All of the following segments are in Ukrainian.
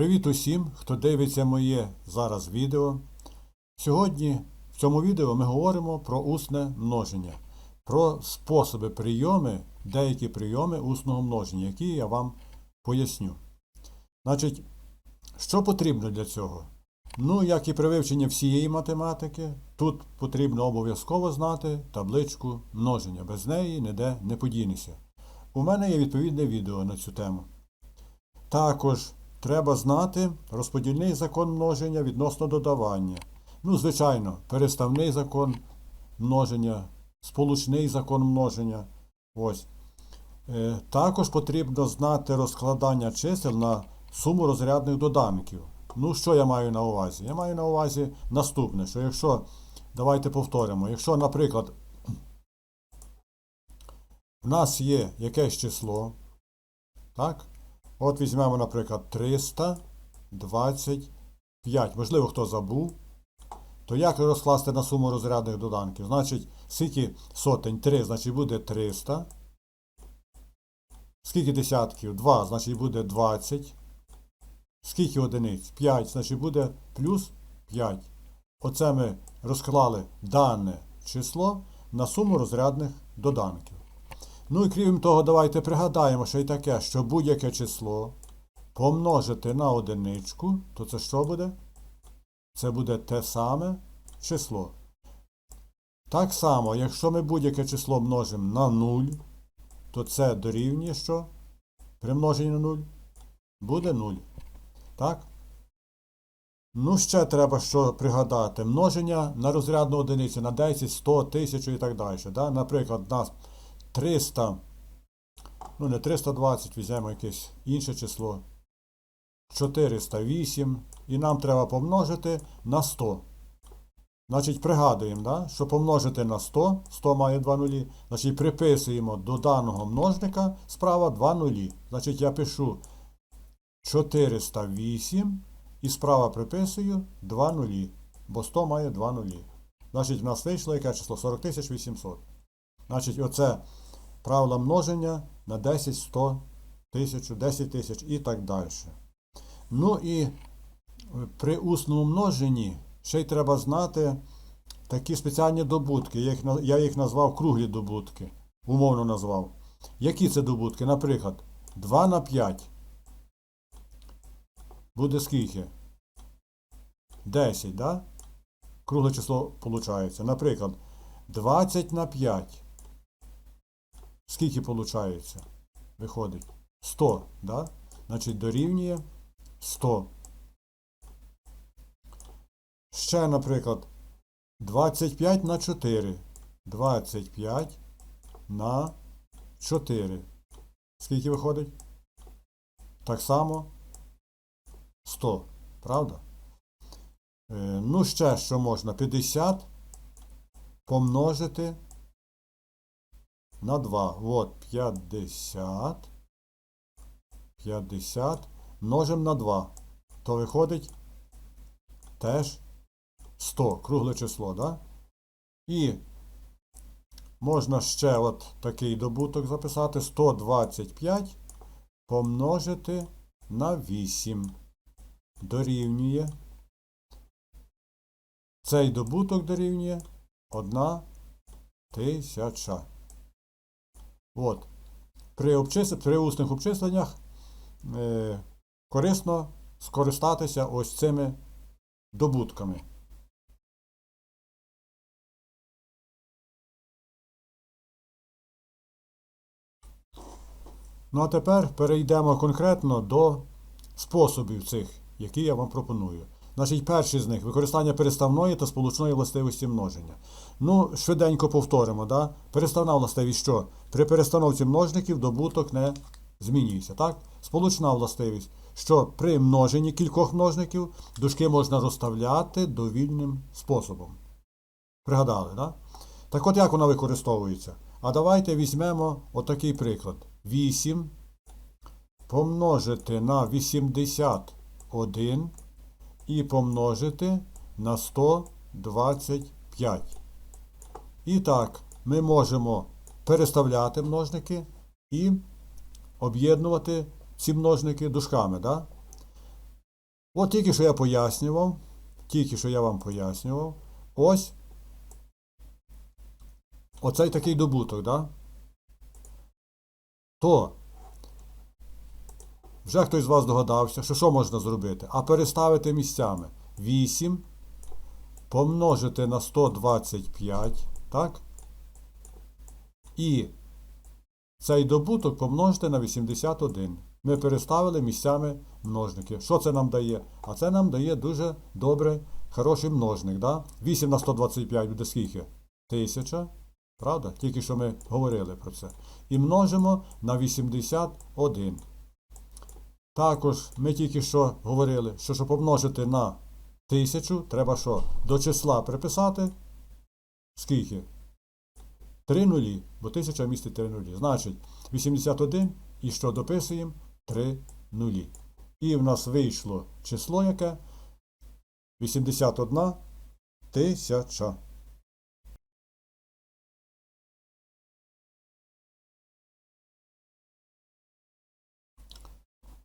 Привіт усім, хто дивиться моє зараз відео. Сьогодні в цьому відео ми говоримо про усне множення, про способи прийоми, деякі прийоми усного множення, які я вам поясню. Значить, що потрібно для цього? Ну, як і при вивченні всієї математики, тут потрібно обов'язково знати табличку множення. Без неї ніде не подінешся. У мене є відповідне відео на цю тему. Також треба знати розподільний закон множення відносно додавання. Ну, звичайно, переставний закон множення, сполучний закон множення. Ось. Е, також потрібно знати розкладання чисел на суму розрядних доданків. Ну, що я маю на увазі? Я маю на увазі наступне, що якщо, давайте повторимо, якщо, наприклад, в нас є якесь число, так? От візьмемо, наприклад, 325. Можливо, хто забув. То як розкласти на суму розрядних доданків? Значить, скільки сотень 3, значить буде 300. Скільки десятків? 2, значить буде 20. Скільки одиниць? 5, значить буде плюс 5. Оце ми розклали дане число на суму розрядних доданків. Ну і крім того, давайте пригадаємо ще й таке, що будь-яке число помножити на одиничку, то це що буде? Це буде те саме число. Так само, якщо ми будь-яке число множимо на 0, то це дорівнює що? При множенні на 0 буде 0. Так? Ну, ще треба що пригадати. Множення на розрядну одиницю на 10, 100, 1000 і так далі. Да? Наприклад, у нас 300, ну не 320, візьмемо якесь інше число. 408. І нам треба помножити на 100. Значить, пригадуємо, да, що помножити на 100, 100 має 2 нулі, значить приписуємо до даного множника справа 2 нулі. Значить, я пишу 408 і справа приписую 2 нулі, бо 100 має 2 нулі. Значить, в нас вийшло яке число? 40 800. Значить, оце правило множення на 10, 100, 1000, 10 тисяч і так далі. Ну і при усному множенні ще й треба знати такі спеціальні добутки. Я їх, я їх назвав круглі добутки. Умовно назвав. Які це добутки? Наприклад, 2 на 5. Буде скільки? 10, да? Кругле число виходить. Наприклад, 20 на 5. Скільки виходить? Виходить 100, да? Значить, дорівнює 100. Ще, наприклад, 25 на 4. 25 на 4. Скільки виходить? Так само 100. Правда? Е, ну, ще що можна? 50 помножити на 2. От 50. 50 множимо на 2. То виходить теж 100. Кругле число, да? І можна ще от такий добуток записати. 125 помножити на 8. Дорівнює. Цей добуток дорівнює 1 тисяча. От. При, обчис... При усних обчисленнях е, корисно скористатися ось цими добутками. Ну а тепер перейдемо конкретно до способів цих, які я вам пропоную. Значить, перший з них використання переставної та сполучної властивості множення. Ну, швиденько повторимо, да? Переставна властивість що? При перестановці множників добуток не змінюється, так? Сполучна властивість, що при множенні кількох множників дужки можна розставляти довільним способом. Пригадали, да? Так от як вона використовується? А давайте візьмемо отакий приклад. 8 помножити на 81 і помножити на 125. І так, ми можемо переставляти множники і об'єднувати ці множники дужками. Да? От тільки що я пояснював, тільки що я вам пояснював, ось оцей такий добуток, да? то вже хтось з вас догадався, що що можна зробити? А переставити місцями 8 помножити на 125, так? І цей добуток помножити на 81. Ми переставили місцями множники. Що це нам дає? А це нам дає дуже добре, хороший множник. Да? 8 на 125 буде скільки? 1000. Правда? Тільки що ми говорили про це. І множимо на 81. Також ми тільки що говорили, що щоб помножити на 1000, треба що? До числа приписати скільки? 3 нулі, бо 1000 містить 3 нулі. Значить, 81 і що дописуємо? 3 нулі. І в нас вийшло число яке? 81 тисяча.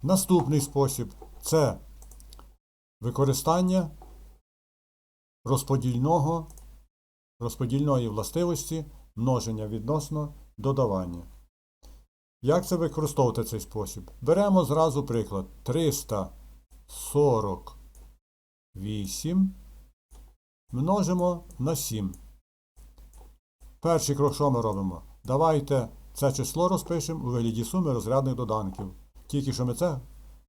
Наступний спосіб це використання розподільного, розподільної властивості множення відносно додавання. Як це використовувати цей спосіб? Беремо зразу приклад 348 множимо на 7. Перший крок, що ми робимо? Давайте це число розпишемо у вигляді суми розрядних доданків. Тільки що ми це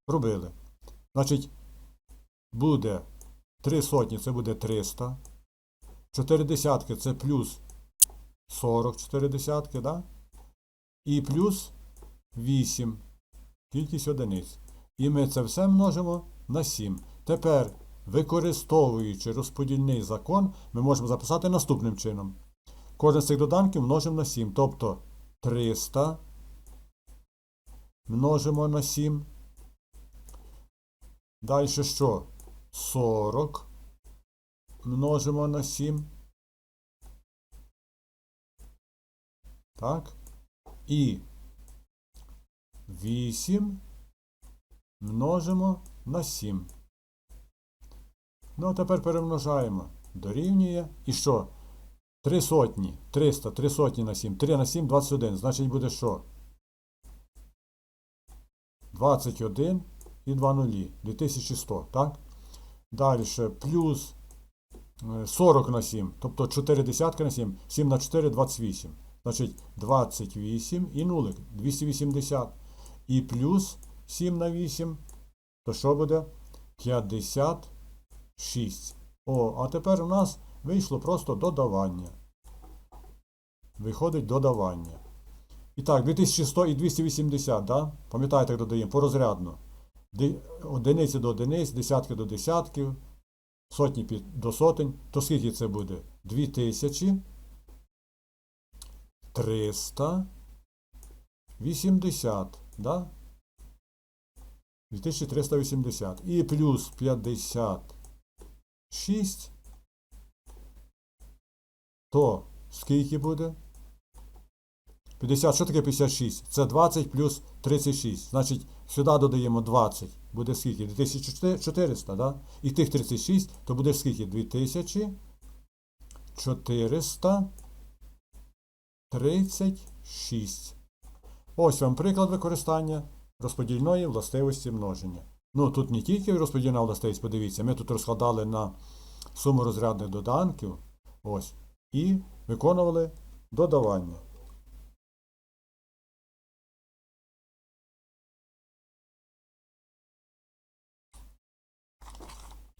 робили. Значить, буде 3 сотні, це буде 300. 4 десятки це плюс 44 десятки, да? І плюс 8. Кількість одиниць. І ми це все множимо на 7. Тепер, використовуючи розподільний закон, ми можемо записати наступним чином. Кожен з цих доданків множимо на 7. Тобто 300 множимо на 7. Далі що? 40 множимо на 7. Так. І 8 множимо на 7. Ну, а тепер перемножаємо. Дорівнює. І що? 3 сотні. 300, 3 сотні на 7. 3 на 7, 21. Значить буде що? 21 і 2 нулі. 2100, так? Далі плюс 40 на 7, тобто 4 десятки на 7, 7 на 4 28. Значить 28 і нулик 280. І плюс 7 на 8, то що буде? 56. О, а тепер у нас вийшло просто додавання. Виходить додавання. І так, 2100 і 280, да? Пам'ятаєте, як додаємо? Порозрядно. Ди- Одиниці до одиниць, десятки до десятків, сотні під- до сотень. То скільки це буде? 2000. 380, да? 2380. І плюс 56. То скільки буде? 50, що таке 56? Це 20 плюс 36. Значить, сюди додаємо 20. Буде скільки? 2400, да? І тих 36, то буде скільки? 2436. Ось вам приклад використання розподільної властивості множення. Ну, тут не тільки розподільна властивість, подивіться, ми тут розкладали на суму розрядних доданків. Ось. І виконували додавання.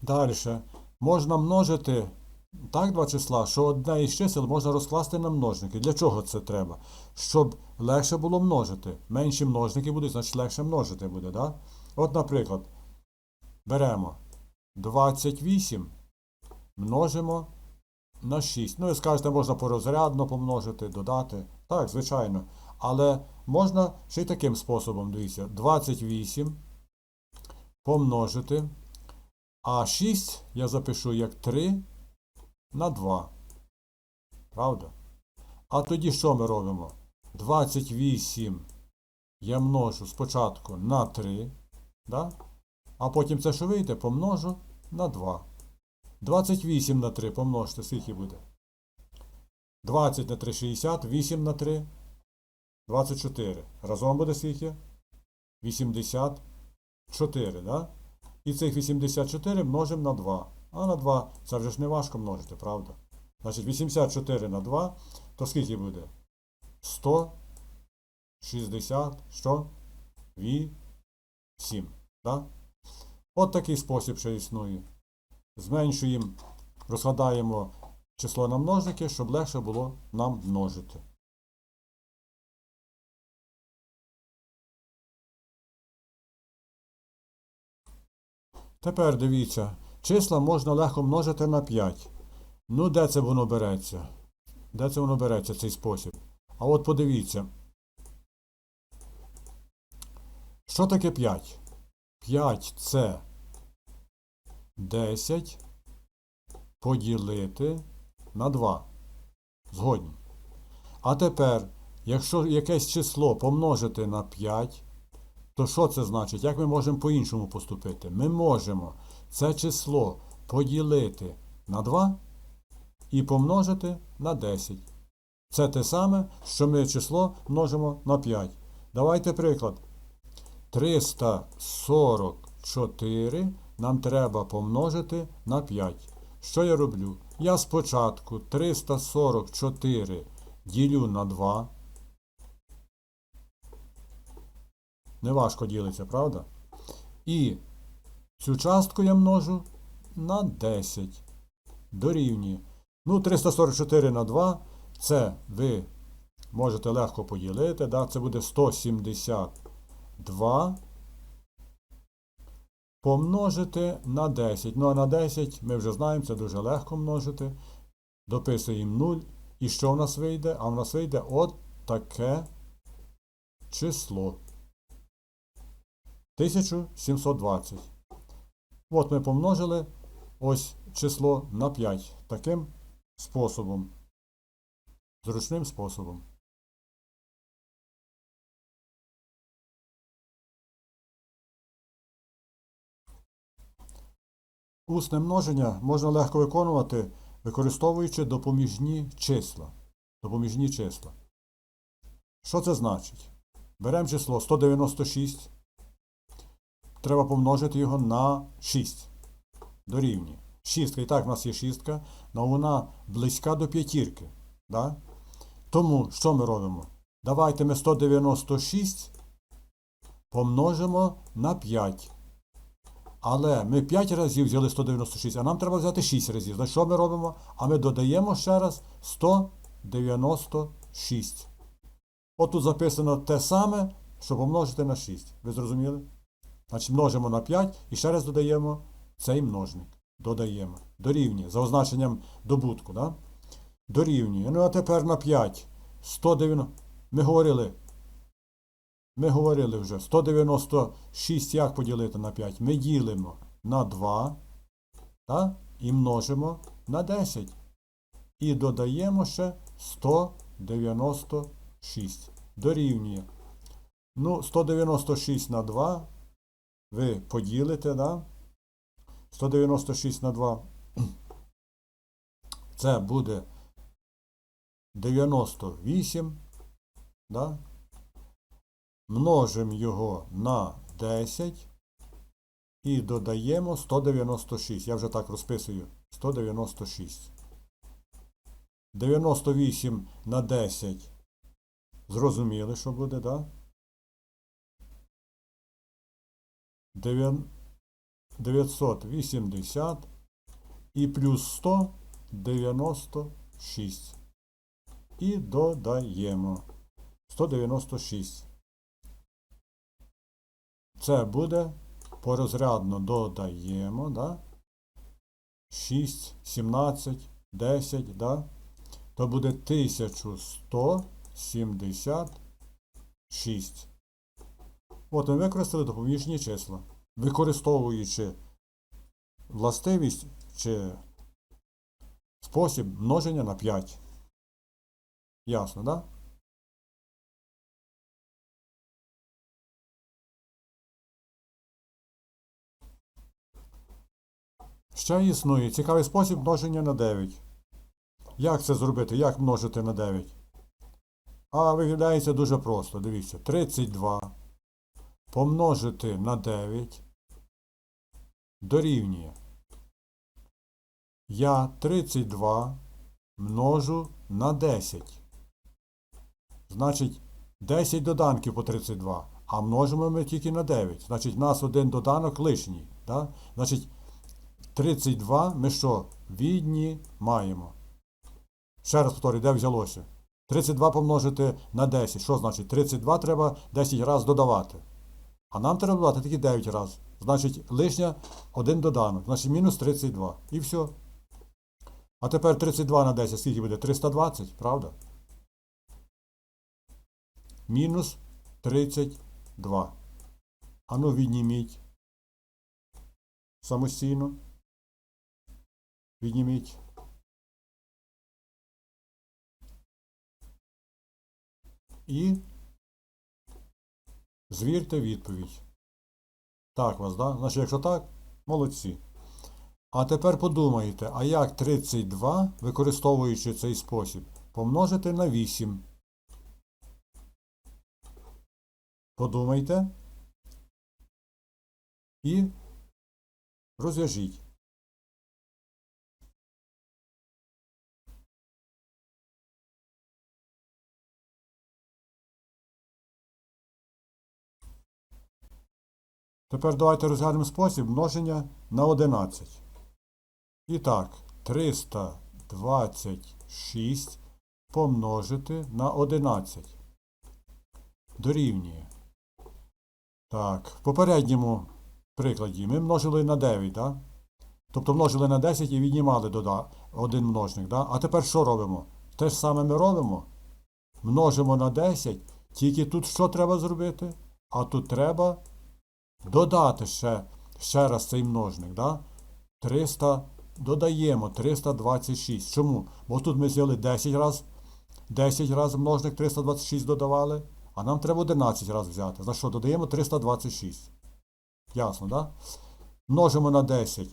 Далі. Можна множити так два числа, що одне із чисел можна розкласти на множники. Для чого це треба? Щоб легше було множити. Менші множники будуть, значить легше множити буде. Да? От, наприклад, беремо 28, множимо на 6. Ну, і скажете, можна порозрядно помножити, додати. Так, звичайно. Але можна ще й таким способом, дивіться, 28 помножити. А 6 я запишу як 3 на 2. Правда? А тоді що ми робимо? 28 я множу спочатку на 3. Да? А потім це, що вийде, помножу на 2. 28 на 3 помножте, скільки буде? 20 на 3 60, 8 на 3 24. Разом буде скільки? 84, да? І цих 84 множимо на 2. А на 2 це вже ж не важко множити, правда? Значить, 84 на 2, то скільки буде? 160, що? 8. Да? От такий спосіб ще існує. Зменшуємо, розкладаємо число на множники, щоб легше було нам множити. Тепер дивіться, числа можна легко множити на 5. Ну, де це воно береться? Де це воно береться, цей спосіб? А от подивіться. Що таке 5? 5 це 10 поділити на 2. Згодні. А тепер, якщо якесь число помножити на 5, то що це значить? Як ми можемо по-іншому поступити? Ми можемо це число поділити на 2 і помножити на 10. Це те саме, що ми число множимо на 5. Давайте приклад. 344 нам треба помножити на 5. Що я роблю? Я спочатку 344 ділю на 2. Неважко ділиться, правда? І цю частку я множу на 10. Дорівнює. Ну, 344 на 2 це ви можете легко поділити. Да? Це буде 172 помножити на 10. Ну, а на 10 ми вже знаємо, це дуже легко множити. Дописуємо 0. І що в нас вийде? А в нас вийде от таке число. 1720. От ми помножили ось число на 5. Таким способом. Зручним способом. Усне множення можна легко виконувати, використовуючи допоміжні числа. Допоміжні числа. Що це значить? Беремо число 196. Треба помножити його на 6. Дорівнює. Шістка, і так в нас є шістка, але вона близька до п'ятірки. Да? Тому що ми робимо? Давайте ми 196 помножимо на 5. Але ми 5 разів взяли 196, а нам треба взяти 6 разів. Значить, що ми робимо? А ми додаємо ще раз 196. От записано те саме, що помножити на 6. Ви зрозуміли? Значить, множимо на 5 і ще раз додаємо цей множник. Додаємо. Дорівнює. За означенням добутку. Да? Дорівнює. Ну а тепер на 5. 190. Ми говорили. Ми говорили вже. 196 як поділити на 5? Ми ділимо на 2. Так? І множимо на 10. І додаємо ще 196. Дорівнює. Ну, 196 на 2. Ви поділите, да? 196 на 2. Це буде 98. Да? Множимо його на 10 і додаємо 196. Я вже так розписую. 196. 98 на 10. Зрозуміли, що буде, так? Да? 980 і плюс 196. І додаємо 196. Це буде порозрядно додаємо, да? 6, 17, 10, да? То буде 1176. От ми використали допоміжні числа використовуючи властивість чи спосіб множення на 5. Ясно, так? Да? Ще існує цікавий спосіб множення на 9. Як це зробити? Як множити на 9? А виглядається дуже просто. Дивіться, 32 помножити на 9 дорівнює. Я 32 множу на 10. Значить, 10 доданків по 32. А множимо ми тільки на 9. Значить, у нас один доданок лишній. Да? Значить, 32 ми що? Відні маємо. Ще раз повторюю, де взялося? 32 помножити на 10. Що значить? 32 треба 10 разів додавати. А нам треба додати тільки 9 разів. Значить, лишня один доданок. Значить, мінус 32. І все. А тепер 32 на 10 скільки буде? 320, правда? Мінус 32. Ану відніміть. Самостійно. Відніміть. І звірте відповідь. Так вас, да? Значить, якщо так, молодці. А тепер подумайте, а як 32, використовуючи цей спосіб, помножити на 8? Подумайте. І розв'яжіть. Тепер давайте розглянемо спосіб множення на 11. І так, 326 помножити на 11. Дорівнює. Так, в попередньому прикладі ми множили на 9, так? Тобто множили на 10 і віднімали дода, один множник. Да? А тепер що робимо? Те ж саме ми робимо. Множимо на 10, тільки тут що треба зробити? А тут треба додати ще, ще раз цей множник. Да? 300, додаємо 326. Чому? Бо тут ми взяли 10 раз, 10 раз множник 326 додавали, а нам треба 11 раз взяти. За що? Додаємо 326. Ясно? Да? Множимо на 10.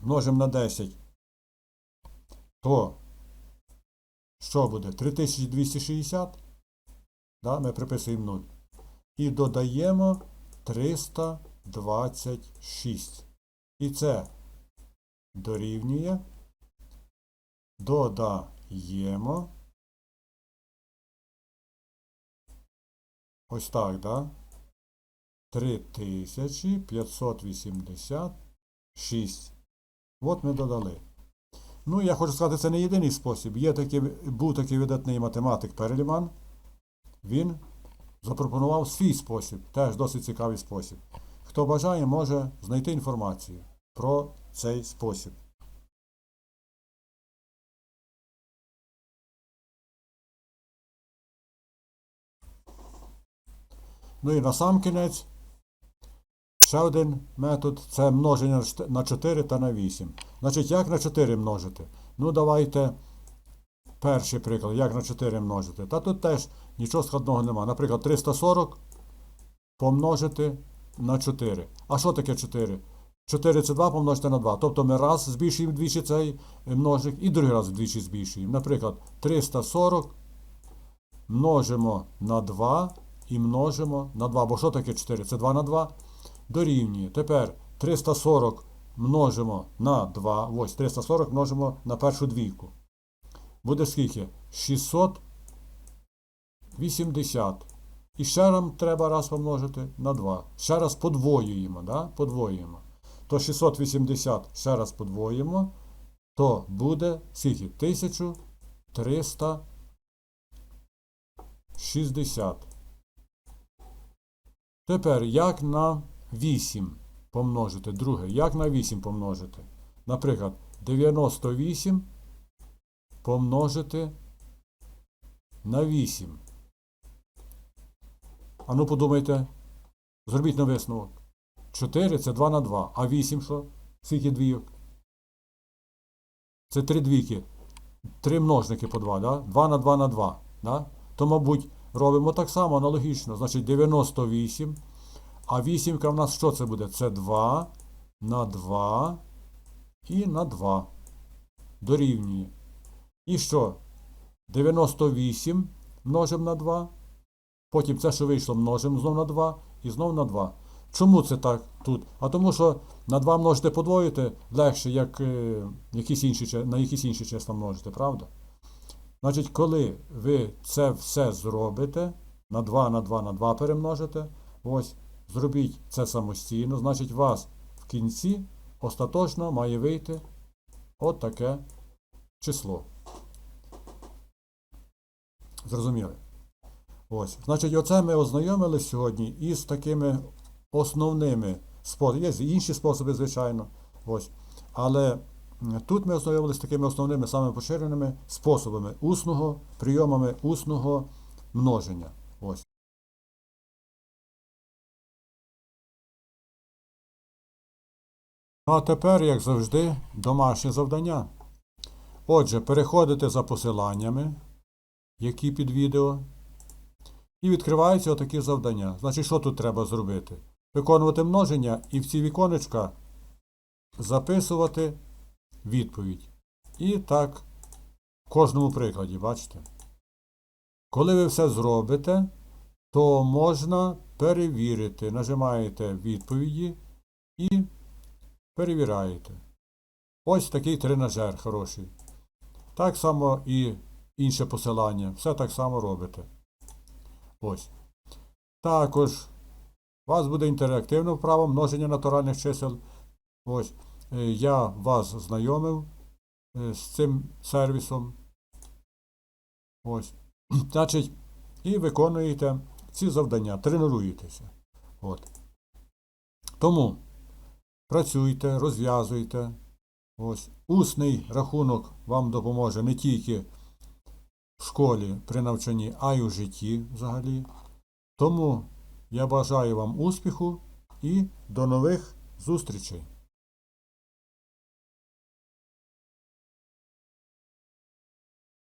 Множимо на 10. То що буде? 3260. Да? Ми приписуємо 0. І додаємо 326. І це дорівнює. Додаємо. Ось так, да? 3586. От ми додали. Ну, я хочу сказати, це не єдиний спосіб. Є такий, був такий видатний математик Перліман. Він запропонував свій спосіб, теж досить цікавий спосіб. Хто бажає, може знайти інформацію про цей спосіб. Ну і на сам кінець ще один метод це множення на 4 та на 8. Значить, як на 4 множити? Ну, давайте перший приклад, як на 4 множити. Та тут теж нічого складного нема. Наприклад, 340 помножити на 4. А що таке 4? 4 це 2 помножити на 2. Тобто ми раз збільшуємо вдвічі цей множник і другий раз вдвічі збільшуємо. Наприклад, 340 множимо на 2 і множимо на 2. Бо що таке 4? Це 2 на 2 дорівнює. Тепер 340 множимо на 2. Ось 340 множимо на першу двійку. Буде скільки? 680. І ще нам треба раз помножити на 2. Ще раз подвоюємо. Да? Подвоюємо. То 680 ще раз подвоїмо, то буде скільки? 1360. Тепер як на 8 помножити? Друге, як на 8 помножити? Наприклад, 98 помножити на 8. А ну подумайте, зробіть на висновок. 4 це 2 на 2. А 8 що? Скільки двійок? Це 3 двійки. 3 множники по 2, да? 2 на 2 на 2. Да? То, мабуть, робимо так само аналогічно. Значить 98. А 8 в нас що це буде? Це 2 на 2 і на 2 дорівнює. І що? 98 множимо на 2. Потім це, що вийшло, множимо знов на 2 і знов на 2. Чому це так тут? А тому що на 2 множити подвоїти легше, як е, якісь інші, на якісь інші числа множити, правда? Значить, коли ви це все зробите, на 2 на 2 на 2 перемножите, ось, зробіть це самостійно, значить, у вас в кінці остаточно має вийти от таке число. Зрозуміли? Ось. Значить, оце ми ознайомились сьогодні із такими основними способами. Є інші способи, звичайно. Ось. Але тут ми ознайомилися з такими основними, самими поширеними способами усного, прийомами усного множення. Ось. Ну а тепер, як завжди, домашнє завдання. Отже, переходите за посиланнями, які під відео, і відкриваються отакі завдання. Значить, що тут треба зробити? Виконувати множення і в ці віконечка записувати відповідь. І так, в кожному прикладі, бачите? Коли ви все зробите, то можна перевірити. Нажимаєте відповіді і перевіряєте. Ось такий тренажер хороший. Так само і інше посилання. Все так само робите. Ось. Також вас буде інтерактивне вправо множення натуральних чисел. Ось. Е, Я вас знайомив е, з цим сервісом. Ось. Значить, і виконуєте ці завдання, тренуєтеся. От. Тому працюйте, розв'язуйте. Ось. Усний рахунок вам допоможе не тільки в школі при навчанні, а й у житті взагалі. Тому я бажаю вам успіху і до нових зустрічей!